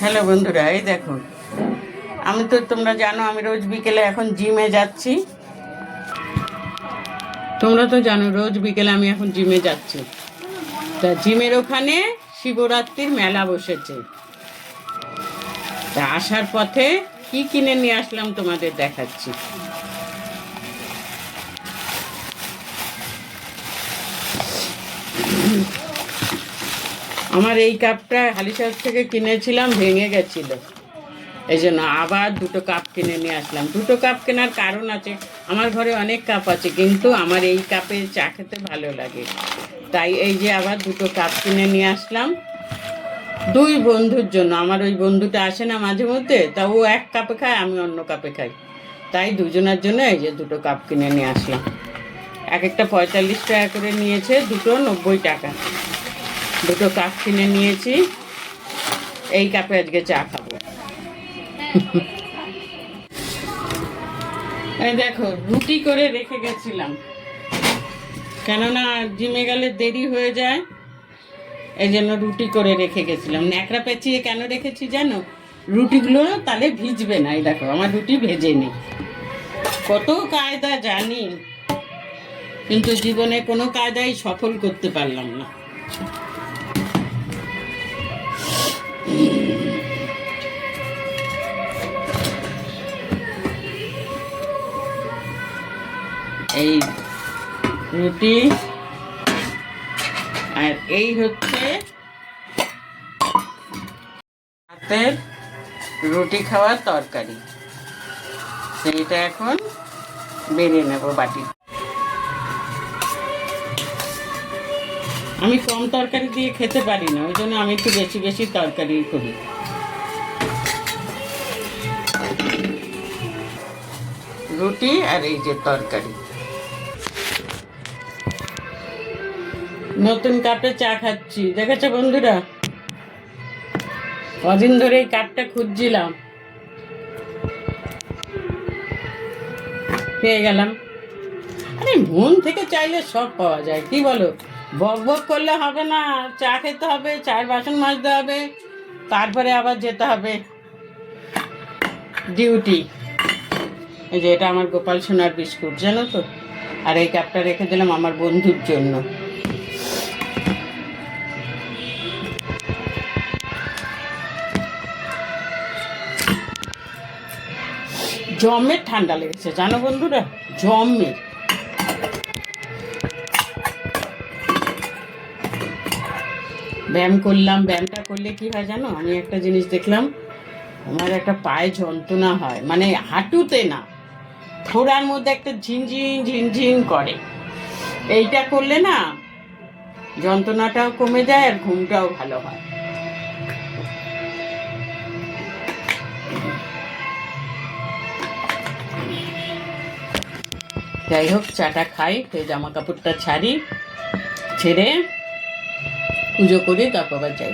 Hello বন্ধুরা, এই দেখো। আমি তো, তোমরা জানো, আমি রোজ বিকেলে এখন জিমে যাচ্ছি। তোমরা তো জানো, রোজ বিকেলে আমি এখন জিমে যাচ্ছি। তা জিমের ওখানে শিবরাত্রির মেলা বসেছে। তা আসার পথে কি কিনে নিয়ে আসলাম তোমাদের দেখাচ্ছি। আমার এই কাপটা হালিশহর থেকে কিনেছিলাম, ভেঙে গেছিল। এই জন্য আবার দুটো কাপ কিনে নিয়ে আসলাম। দুটো কাপ কেনার কারণ আছে, আমার ঘরে অনেক কাপ আছে, কিন্তু আমার এই কাপে চা খেতে ভালো লাগে। তাই এই যে আবার দুটো কাপ কিনে নিয়ে আসলাম। দুই বন্ধুর জন্য, আমার ওই বন্ধুটা আসে না মাঝে মধ্যে, তা ও এক কাপে খায়, আমি অন্য কাপে খাই। তাই দুজনের জন্য এই যে দুটো কাপ কিনে নিয়ে আসলাম। এক একটা পঁয়তাল্লিশ টাকা করে নিয়েছে, দুটো নব্বই টাকা। দুটো কাপ কিনে নিয়েছি। এই কাপে আজকে চা খাব। দেখো, রুটি করে রেখে গেছিলাম। কেননা জিমে গেলে দেরি হয়ে যায়, এই জন্য রুটি করে রেখে গেছিলাম। ন্যাকড়া পেঁচিয়ে কেন রেখেছি জানো? রুটিগুলো তাহলে ভিজবে না, এই দেখো, আমার রুটি ভেজে নি কত কায়দা জানি, কিন্তু জীবনে কোনো কায়দাই সফল করতে পারলাম না। এই রুটি। আর এই হচ্ছে হাতের রুটি খাওয়ার তরকারি। সেইটা এখন বেড়ে নেব বাটি। আমি কম তরকারি দিয়ে খেতে পারি না, ওই জন্য আমি একটু বেশি বেশি তরকারি করি। রুটি আর এই যে তরকারি। নতুন কাপে চা খাচ্ছি। দেখেছ বন্ধুরা? কদিন ধরে এই কাপটা খুঁজছিলাম। পেয়ে গেলাম। আরে, মন থেকে চাইলে সব পাওয়া যায়, কি বলো? বক বক করলে হবে না, চা খেতে হবে, চায়ের বাসন মাজতে হবে, তারপরে আবার যেতে হবে। ডিউটি। এই যে এটা আমার গোপাল সোনার বিস্কুট, জানো তো? আর এই কাপটা রেখে দিলাম আমার বন্ধুর জন্য। জমের ঠান্ডা লেগেছে, জানো বন্ধুরা? জমের ব্যায়াম করলাম, ব্যায়ামটা করলে কি হয় জানো? আমি একটা জিনিস দেখলাম, আমার একটা পায়ে যন্ত্রণা হয় মানে হাঁটুতে না থোড়ার মধ্যে একটা ঝিনঝিন ঝিনঝিন করে। এইটা করলে না, যন্ত্রণাটাও কমে যায় আর ঘুমটাও ভালো হয়। যাই হোক চাটা খাই তো জামা কাপড়টা ছাড়ি ছেড়ে পুজো করি তারপর আবার যাই।